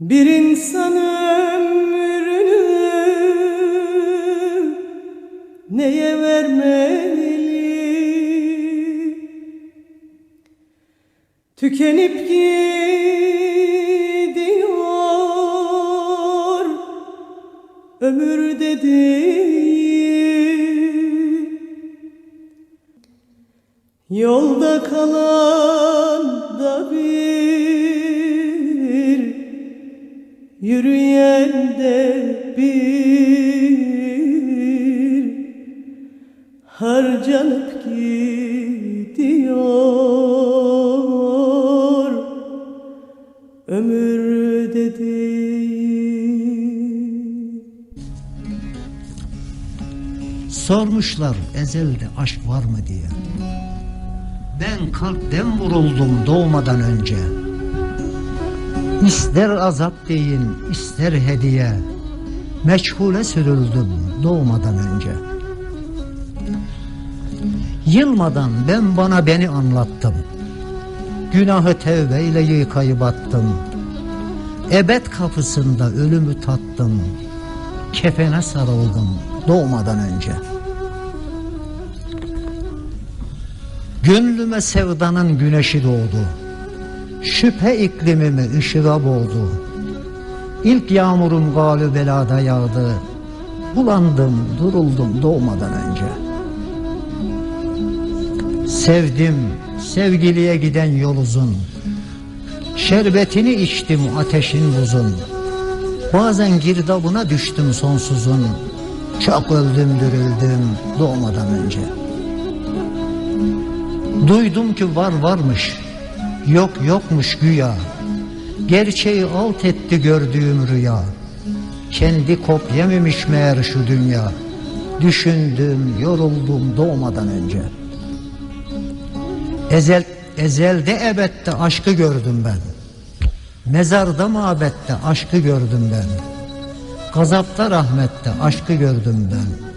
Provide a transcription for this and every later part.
Bir insan ömrünü neye vermeli? Tükenip gidiyor ömür dediğin Yolda kalan da bir Yürüyen de bir Harcanıp gidiyor Ömür dediğin Sormuşlar ezelde aşk var mı diye. Ben kalpten vuruldum doğmadan önce. İster azap deyin, ister hediye. Meçhule sürüldüm doğmadan önce. Yılmadan ben bana beni anlattım. Günahı tevbeyle yıkayıp attım. Ebed kapısında ölümü tattım. Kefene sarıldım doğmadan önce. Gönlüme sevdanın güneşi doğdu. Şüphe iklimimi ışığa boğdu. İlk yağmurum galü belada yağdı. Bulandım, duruldum doğmadan önce. Sevdim, sevgiliye giden yol uzun. Şerbetini içtim ateşin buzun. Bazen girdabına düştüm sonsuzun. Çok öldüm dürüldüm doğmadan önce. Duydum ki var varmış, yok yokmuş güya. Gerçeği alt etti gördüğüm rüya. Kendi kopyememiş meğer şu dünya. Düşündüm, yoruldum doğmadan önce. Ezel, ezelde ebette aşkı gördüm ben. Mezarda mabette aşkı gördüm ben. Gazapta rahmette aşkı gördüm ben.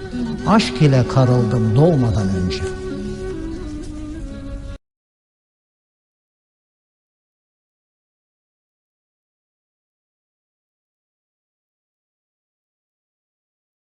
Aşk ile karıldım doğmadan önce.